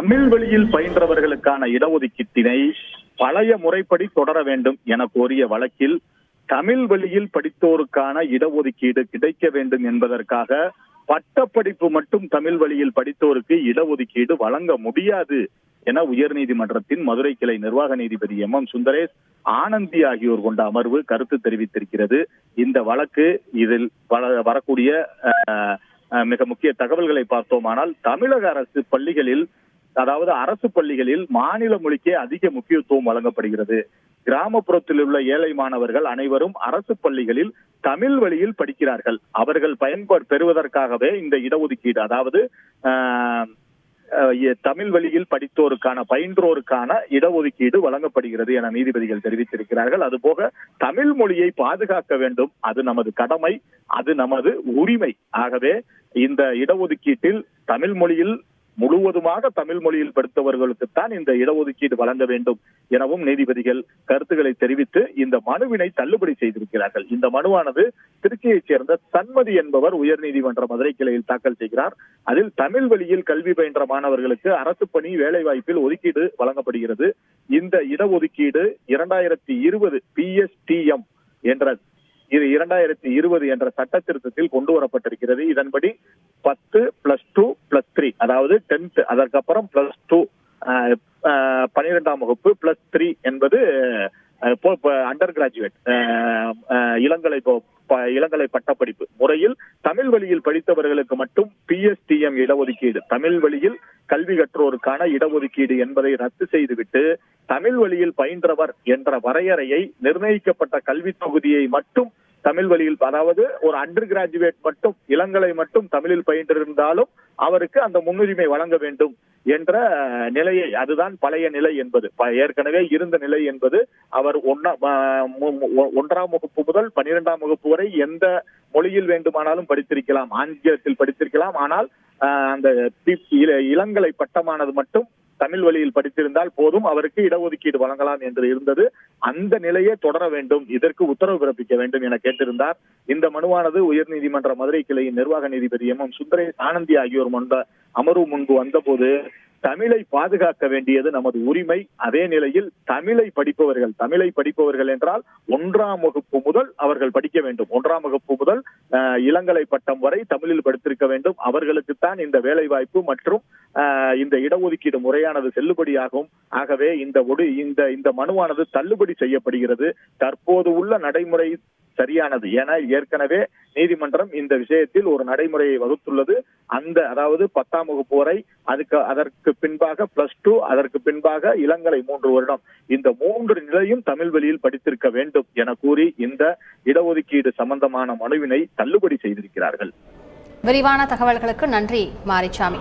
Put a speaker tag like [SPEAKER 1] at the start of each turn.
[SPEAKER 1] தமிழ் வழியில் பயின்றவர்களுக்கான இடஒதுக்கீட்டினை பழைய முறைப்படி தொடர வேண்டும் என கோரிய வழக்கில் தமிழ் வழியில் படித்தோருக்கான இடஒதுக்கீடு கிடைக்க வேண்டும் என்பதற்காக பட்டப்படிப்பு மட்டும் தமிழ் வழியில் படித்தோருக்கு இடஒதுக்கீடு வழங்க முடியாது என உயர்நீதிமன்றத்தின் மதுரை கிளை நிர்வாக நீதிபதி எம். எம். சுந்தரேஷ் ஆனந்தி ஆகியோர் கொண்ட அமர்வு கருத்து தெரிவித்திருக்கிறது. இந்த வழக்கு இதில் வரக்கூடிய மிக முக்கிய தகவல்களை பார்த்தோமானால் தமிழக அரசு பள்ளிகளில் அதாவது அரசு பள்ளிகளில் மாநில மொழிக்கே அதிக முக்கியத்துவம் வழங்கப்படுகிறது. கிராமப்புறத்தில் உள்ள ஏழை மாணவர்கள் அனைவரும் அரசு பள்ளிகளில் தமிழ் வழியில் படிக்கிறார்கள். அவர்கள் பயன்பாடு பெறுவதற்காகவே இந்த இடஒதுக்கீடு அதாவது ஆஹ், தமிழ் வழியில் படித்தோருக்கான பயின்றோருக்கான இடஒதுக்கீடு வழங்கப்படுகிறது என நீதிபதிகள் தெரிவித்திருக்கிறார்கள். அதுபோக தமிழ் மொழியை பாதுகாக்க வேண்டும். அது நமது கடமை அது நமது உரிமை. ஆகவே இந்த இடஒதுக்கீட்டில் தமிழ் மொழியில் முழுவதுமாக தமிழ் மொழியில் படித்தவர்களுக்குத்தான் இந்த இடஒதுக்கீடு வழங்க வேண்டும் எனவும் நீதிபதிகள் கருத்துக்களை தெரிவித்து இந்த மனுவினை தள்ளுபடி செய்திருக்கிறார்கள். இந்த மனுவானது திருச்சியைச் சேர்ந்த சண்மதி என்பவர் உயர்நீதிமன்ற மதுரை கிளையில் தாக்கல் செய்கிறார். அதில் தமிழ் வழியில் கல்வி பயின்ற மாணவர்களுக்கு அரசு பணி வேலைவாய்ப்பில் ஒதுக்கீடு வழங்கப்படுகிறது. இந்த இடஒதுக்கீடு இரண்டாயிரத்தி இருபது பிஎஸ்டிஎம் என்ற இது இரண்டாயிரத்தி இருபது என்ற சட்ட திருத்தத்தில் கொண்டு வரப்பட்டிருக்கிறது. இதன்படி பத்து பிளஸ் டூ பிளஸ் த்ரீ அதாவது டென்த் அதற்கப்புறம் பிளஸ் டூ பனிரெண்டாம் வகுப்பு பிளஸ் த்ரீ என்பது அண்டர் கிராஜுவேட் இளங்கலை இளங்கலை பட்டப்படிப்பு முறையில் தமிழ் வழியில் படித்தவர்களுக்கு மட்டும் பிஎஸ்டிஎம் இடஒதுக்கீடு. தமிழ் வழியில் கல்வி கற்றோருக்கான இடஒதுக்கீடு என்பதை ரத்து செய்துவிட்டு தமிழ் வழியில் பயின்றவர் என்ற வரையறையை நிர்ணயிக்கப்பட்ட கல்வி தொகுதியை மட்டும் தமிழ் வழியில் அதாவது ஒரு அண்டர் கிராஜுவேட் மட்டும் இளங்கலை மட்டும் தமிழில் பயின்றிருந்தாலும் அவருக்கு அந்த முன்னுரிமை வழங்க வேண்டும் என்ற நிலையை அதுதான் பழைய நிலை என்பது. ப- ஏற்கனவே இருந்த நிலை என்பது அவர் ஒன்னா மு- ஒன்றாம் வகுப்பு முதல் பனிரெண்டாம் வகுப்பு வரை எந்த மொழியில் வேண்டுமானாலும் படித்திருக்கலாம் ஆங்கிலத்தில் படித்திருக்கலாம். ஆனால் அந்த இள- இளங்கலை பட்டமானது மட்டும் தமிழ் வழியில் படித்திருந்தால் போதும் அவருக்கு இடஒதுக்கீடு வழங்கலாம் என்று இருந்தது. அந்த நிலையே தொடர வேண்டும். இதற்கு உத்தரவு பிறப்பிக்க வேண்டும் என கேட்டிருந்தார். இந்த மனுவானது உயர்நீதிமன்ற மதுரை கிளையின் நிர்வாக நீதிபதி எம் எம் சுந்தரேஷ் ஆனந்தி ஆகியோர் முன்ப அமர்வு முன்பு வந்தபோது தமிழை பாதுகாக்க வேண்டியது நமது உரிமை. அதே நிலையில் தமிழை படிப்பவர்கள் தமிழை படிப்பவர்கள் என்றால் ஒன்றாம் வகுப்பு முதல் அவர்கள் படிக்க வேண்டும். ஒன்றாம் வகுப்பு முதல் அஹ், இளங்கலை பட்டம் வரை தமிழில் படித்திருக்க வேண்டும். அவர்களுக்குத்தான் இந்த வேலை வாய்ப்பு மற்றும் இந்த இடஒதுக்கீடு முறையானது செல்லுபடியாகும். ஆகவே இந்த ஒடு இந்த இந்த மனுவானது தள்ளுபடி செய்யப்படுகிறது. தற்போது உள்ள நடைமுறை சரியானது. என ஏற்கனவே நீதிமன்றம் இந்த விஷயத்தில் ஒரு நடைமுறையை வகுத்துள்ளது. அந்த அதாவது பத்தாம் வகுப்பு வரை அதுக்கு அதற்கு பின்பாக பிளஸ் டூ அதற்கு பின்பாக இளங்கலை மூன்று வருடம். இந்த மூன்று நிலையும் தமிழ் வழியில் படித்திருக்க வேண்டும் என கூறி இந்த இடஒதுக்கீடு சம்பந்தமான மனுவினை தள்ளுபடி செய்திருக்கிறார்கள்.
[SPEAKER 2] விரிவான தகவல்களுக்கு நன்றி மாரிசாமி